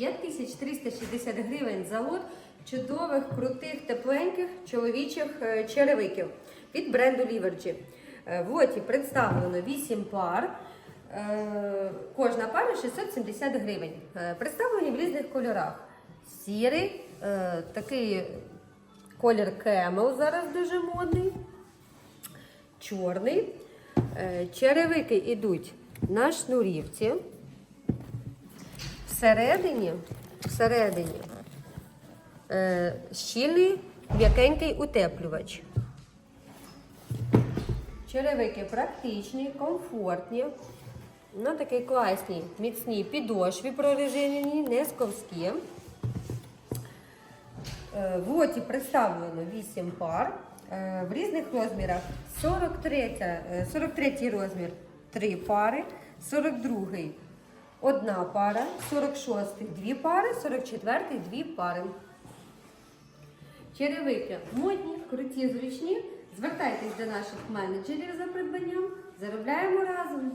5360 гривень за лот чудових, крутих, тепленьких чоловічих е, черевиків від бренду Ліверджі. Е, В лоті представлено 8 пар. Е, Кожна пара 670 гривень. Представлені в різних кольорах. Сірий, такий колір кемел зараз дуже модний чорний. Черевики йдуть на шнурівці. Всередині, всередині е, щільний м'якенький утеплювач. Черевики практичні, комфортні. На такій класній, міцній підошві прорежинені, не сковські. Е, В лоті представлено 8 пар е, в різних розмірах. 43, е, 43 розмір 3 пари, 42 одна пара, 46 дві пари, 44 дві пари. Черевики модні, круті, зручні. Звертайтесь до наших менеджерів за придбанням. Заробляємо разом.